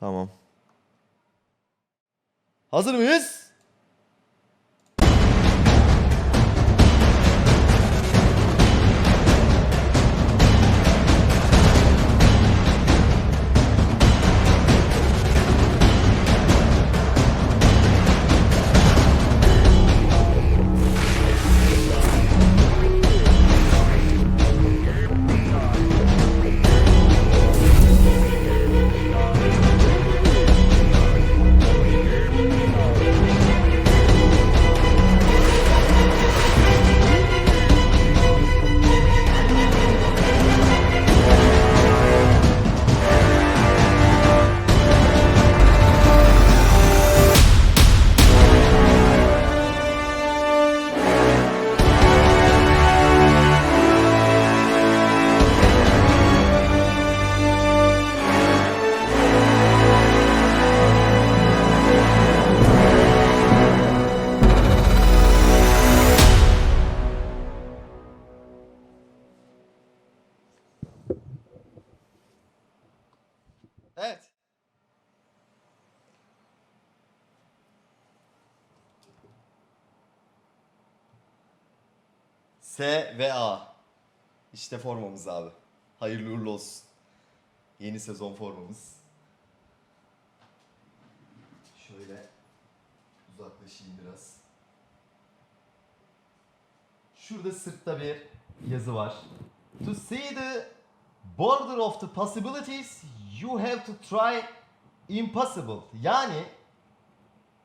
Tamam. Hazır mıyız? S ve A. İşte formamız abi. Hayırlı uğurlu olsun. Yeni sezon formamız. Şöyle uzaklaşayım biraz. Şurada sırtta bir yazı var. To see the border of the possibilities, you have to try impossible. Yani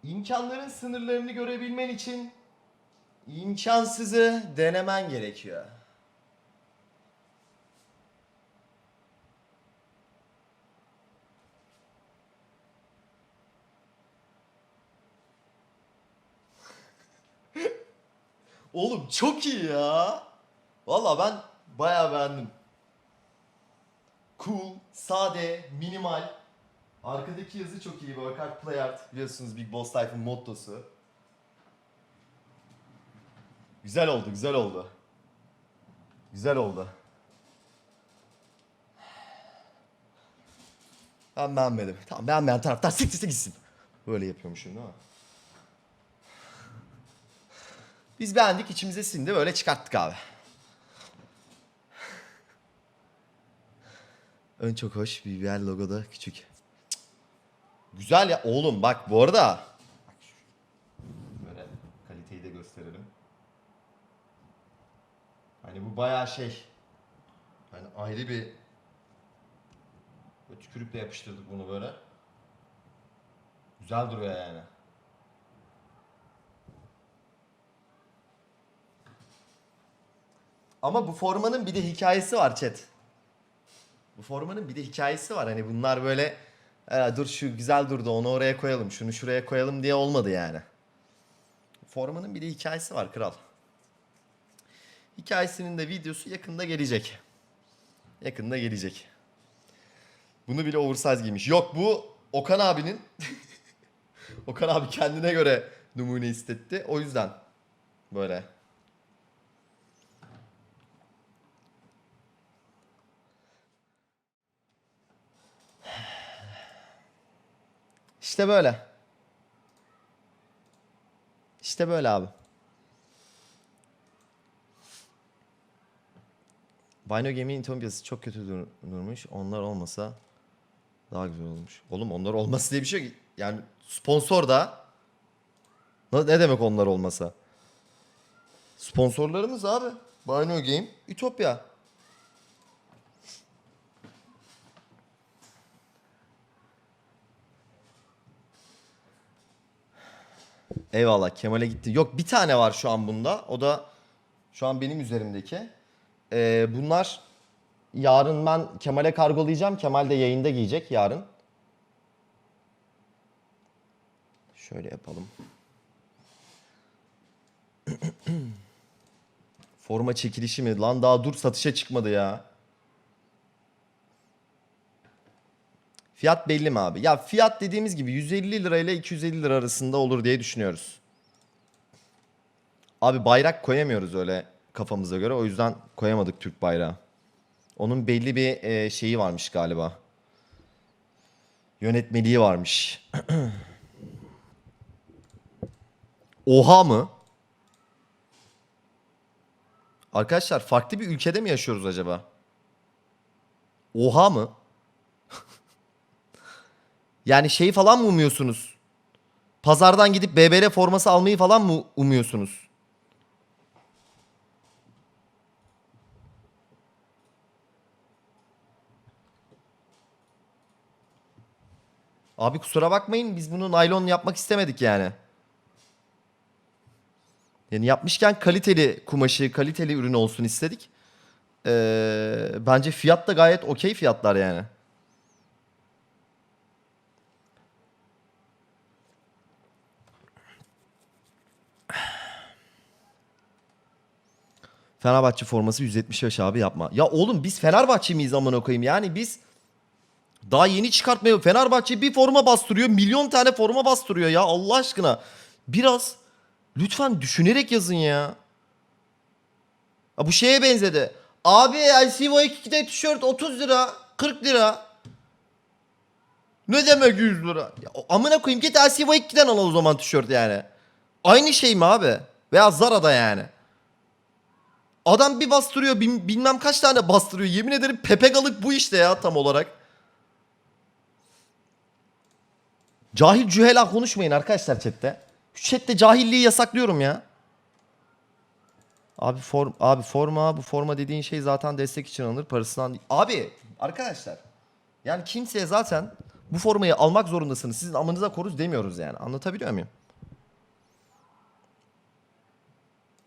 imkanların sınırlarını görebilmen için imkansızı denemen gerekiyor. Oğlum çok iyi ya. Valla ben bayağı beğendim. Cool, sade, minimal. Arkadaki yazı çok iyi. Work hard, play hard. Biliyorsunuz Big Boss Life'ın mottosu. Güzel oldu, güzel oldu. Güzel oldu. Ben beğenmedim. Tamam beğenmeyen taraftar siktirse gitsin. Böyle yapıyormuşum değil mi? Biz beğendik içimize sindi böyle çıkarttık abi. Ön çok hoş BBL logo da küçük. Cık. Güzel ya oğlum bak bu arada. Bak şu- Böyle kaliteyi de gösterelim. Hani bu bayağı şey. Hani ayrı bir Böyle tükürükle yapıştırdık bunu böyle. Güzel duruyor yani. Ama bu formanın bir de hikayesi var chat. Bu formanın bir de hikayesi var. Hani bunlar böyle "Aa, dur şu güzel durdu onu oraya koyalım şunu şuraya koyalım diye olmadı yani. Formanın bir de hikayesi var kral. Hikayesinin de videosu yakında gelecek. Yakında gelecek. Bunu bile oversize giymiş. Yok bu Okan abinin Okan abi kendine göre numune istetti. O yüzden böyle. İşte böyle. İşte böyle abi. Bino Gaming Intopya'sı çok kötü dur- durmuş. Onlar olmasa daha güzel olmuş. Oğlum onlar olması diye bir şey yok. Yani sponsor da ne demek onlar olmasa? Sponsorlarımız abi. Bino Game, Ütopya. Eyvallah Kemal'e gitti. Yok bir tane var şu an bunda. O da şu an benim üzerimdeki. Ee, bunlar yarın ben Kemal'e kargolayacağım. Kemal de yayında giyecek yarın. Şöyle yapalım. Forma çekilişi mi? Lan daha dur satışa çıkmadı ya. Fiyat belli mi abi? Ya fiyat dediğimiz gibi 150 lira ile 250 lira arasında olur diye düşünüyoruz. Abi bayrak koyamıyoruz öyle kafamıza göre. O yüzden koyamadık Türk bayrağı. Onun belli bir e, şeyi varmış galiba. Yönetmeliği varmış. Oha mı? Arkadaşlar farklı bir ülkede mi yaşıyoruz acaba? Oha mı? yani şeyi falan mı umuyorsunuz? Pazardan gidip BBL forması almayı falan mı umuyorsunuz? Abi kusura bakmayın biz bunu naylon yapmak istemedik yani. Yani yapmışken kaliteli kumaşı, kaliteli ürün olsun istedik. Ee, bence fiyat da gayet okey fiyatlar yani. Fenerbahçe forması 175 abi yapma. Ya oğlum biz Fenerbahçe miyiz amına koyayım? Yani biz daha yeni çıkartmaya Fenerbahçe bir forma bastırıyor. Milyon tane forma bastırıyor ya Allah aşkına. Biraz lütfen düşünerek yazın ya. Ha, bu şeye benzedi. Abi LCVO 2'de tişört 30 lira 40 lira. Ne demek 100 lira? Ya, amına koyayım git LCVO 2'den al o zaman tişört yani. Aynı şey mi abi? Veya Zara'da yani. Adam bir bastırıyor bil- bilmem kaç tane bastırıyor. Yemin ederim pepegalık bu işte ya tam olarak. Cahil cühela konuşmayın arkadaşlar chatte. Şu chatte cahilliği yasaklıyorum ya. Abi form abi forma bu forma dediğin şey zaten destek için alınır parasından. Abi arkadaşlar yani kimseye zaten bu formayı almak zorundasınız. Sizin amınıza koruz demiyoruz yani. Anlatabiliyor muyum?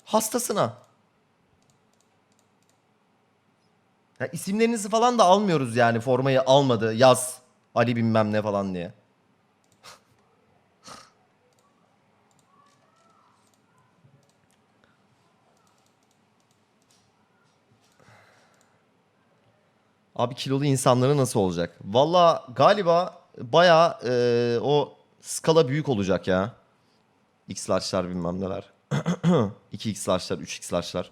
Hastasına. Ya isimlerinizi falan da almıyoruz yani formayı almadı yaz Ali bilmem ne falan diye. Abi kilolu insanları nasıl olacak? Valla galiba baya o skala büyük olacak ya. X large'lar bilmem neler. 2X large'lar, 3X large'lar.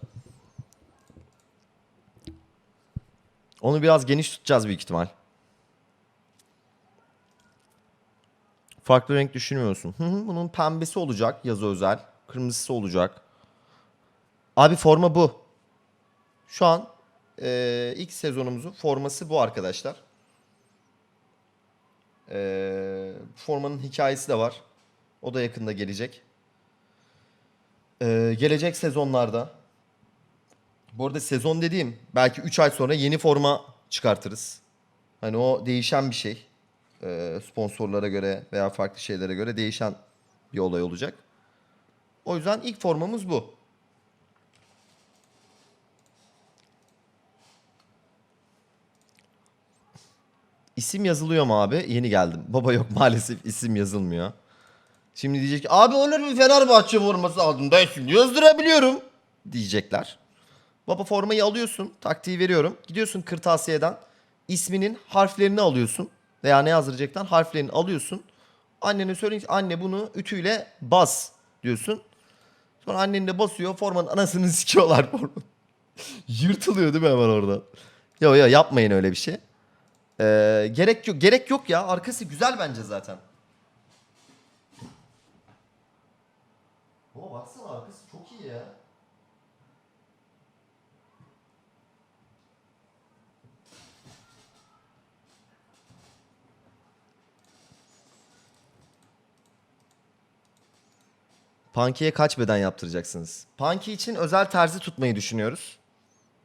Onu biraz geniş tutacağız büyük ihtimal. Farklı renk düşünmüyor musun? Hı hı, bunun pembesi olacak yazı özel. Kırmızısı olacak. Abi forma bu. Şu an eee, ilk sezonumuzun forması bu arkadaşlar. Eee, formanın hikayesi de var. O da yakında gelecek. Eee, gelecek sezonlarda bu arada sezon dediğim belki 3 ay sonra yeni forma çıkartırız. Hani o değişen bir şey. Ee, sponsorlara göre veya farklı şeylere göre değişen bir olay olacak. O yüzden ilk formamız bu. İsim yazılıyor mu abi? Yeni geldim. Baba yok maalesef isim yazılmıyor. Şimdi diyecek ki abi olur mu Fenerbahçe forması aldım ben şimdi yazdırabiliyorum diyecekler. Baba formayı alıyorsun. Taktiği veriyorum. Gidiyorsun kırtasiyeden. isminin harflerini alıyorsun. Veya ne yazdıracaktan harflerini alıyorsun. Annene söyleyince anne bunu ütüyle bas diyorsun. Sonra annen de basıyor. Formanın anasını sikiyorlar formanın. Yırtılıyor değil mi hemen oradan? Yok yok yapmayın öyle bir şey. Ee, gerek yok. Gerek yok ya. Arkası güzel bence zaten. Baba baksana arkası çok iyi ya. Punky'ye kaç beden yaptıracaksınız? Punky için özel terzi tutmayı düşünüyoruz.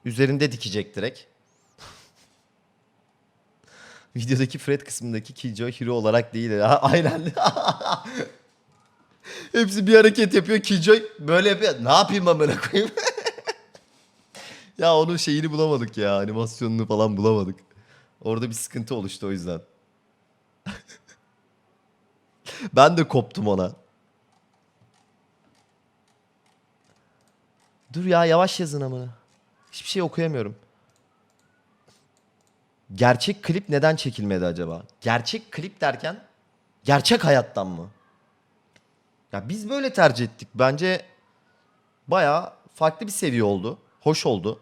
Üzerinde dikecek direkt. Videodaki Fred kısmındaki Killjoy hero olarak değil. Ha, aynen. Hepsi bir hareket yapıyor. Killjoy böyle yapıyor. Ne yapayım amına koyayım? ya onun şeyini bulamadık ya. Animasyonunu falan bulamadık. Orada bir sıkıntı oluştu o yüzden. ben de koptum ona. Dur ya yavaş yazın amına. Hiçbir şey okuyamıyorum. Gerçek klip neden çekilmedi acaba? Gerçek klip derken gerçek hayattan mı? Ya biz böyle tercih ettik. Bence baya farklı bir seviye oldu. Hoş oldu.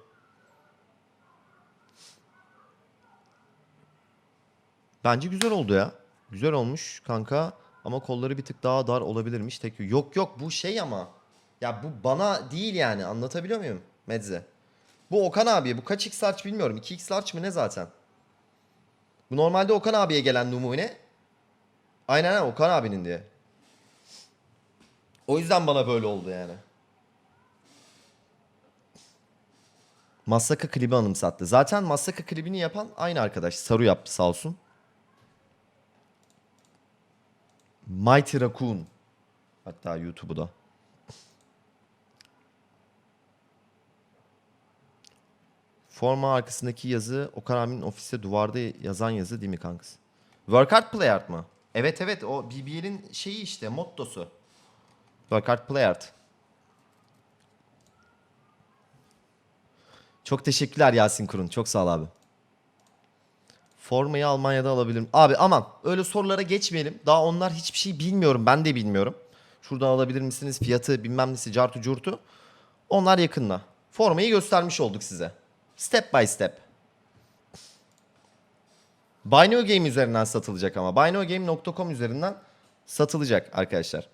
Bence güzel oldu ya. Güzel olmuş kanka ama kolları bir tık daha dar olabilirmiş. Tek yok yok bu şey ama. Ya bu bana değil yani anlatabiliyor muyum Medze? Bu Okan abiye bu kaç x large bilmiyorum. 2x large mı ne zaten? Bu normalde Okan abiye gelen numune. Aynen aynen Okan abinin diye. O yüzden bana böyle oldu yani. Masaka klibi anımsattı. Zaten Masaka klibini yapan aynı arkadaş. Saru yaptı sağ olsun. Mighty Raccoon. Hatta YouTube'u da. Forma arkasındaki yazı Okan abinin ofiste duvarda yazan yazı değil mi kankası? Work hard play hard mı? Evet evet o BBL'in şeyi işte mottosu. Work hard play hard. Çok teşekkürler Yasin Kurun. Çok sağ ol abi. Formayı Almanya'da alabilirim. Abi aman öyle sorulara geçmeyelim. Daha onlar hiçbir şey bilmiyorum. Ben de bilmiyorum. Şuradan alabilir misiniz? Fiyatı bilmem nesi cartu curtu. Onlar yakında. Formayı göstermiş olduk size. Step by step. Bineo Game üzerinden satılacak ama. BinoGame.com üzerinden satılacak arkadaşlar.